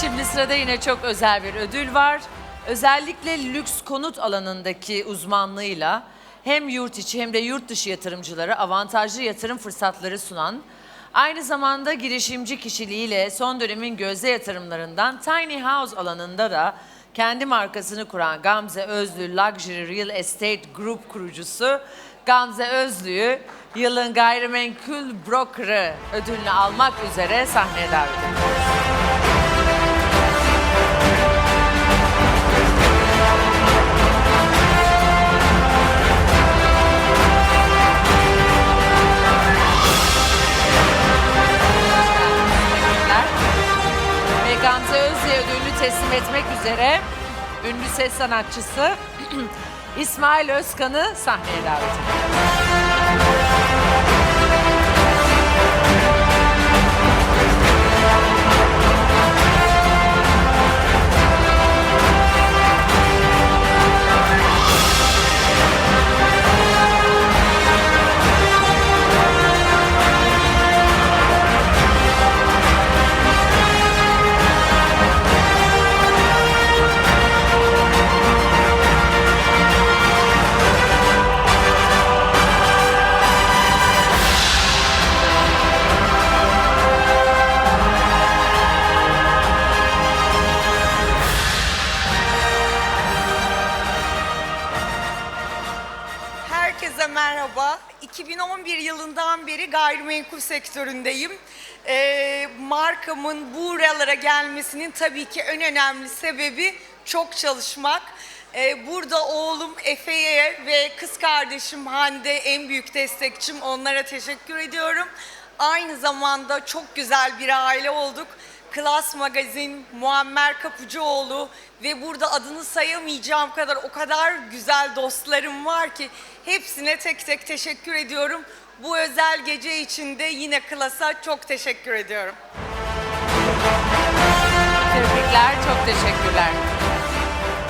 Şimdi sırada yine çok özel bir ödül var. Özellikle lüks konut alanındaki uzmanlığıyla hem yurt içi hem de yurt dışı yatırımcılara avantajlı yatırım fırsatları sunan, aynı zamanda girişimci kişiliğiyle son dönemin gözde yatırımlarından Tiny House alanında da kendi markasını kuran Gamze Özlü Luxury Real Estate Group kurucusu Gamze Özlü'yü yılın gayrimenkul brokerı ödülünü almak üzere sahneye davet ediyoruz. Ödülünü teslim etmek üzere ünlü ses sanatçısı İsmail Özkan'ı sahneye davet ediyoruz. Herkese merhaba. 2011 yılından beri gayrimenkul sektöründeyim. Ee, markamın buralara gelmesinin tabii ki en önemli sebebi çok çalışmak. Ee, burada oğlum Efe'ye ve kız kardeşim Hande en büyük destekçim. Onlara teşekkür ediyorum. Aynı zamanda çok güzel bir aile olduk. Klas Magazin, Muammer Kapıcıoğlu ve burada adını sayamayacağım kadar o kadar güzel dostlarım var ki hepsine tek tek teşekkür ediyorum. Bu özel gece için de yine Klas'a çok teşekkür ediyorum. Tebrikler, çok teşekkürler.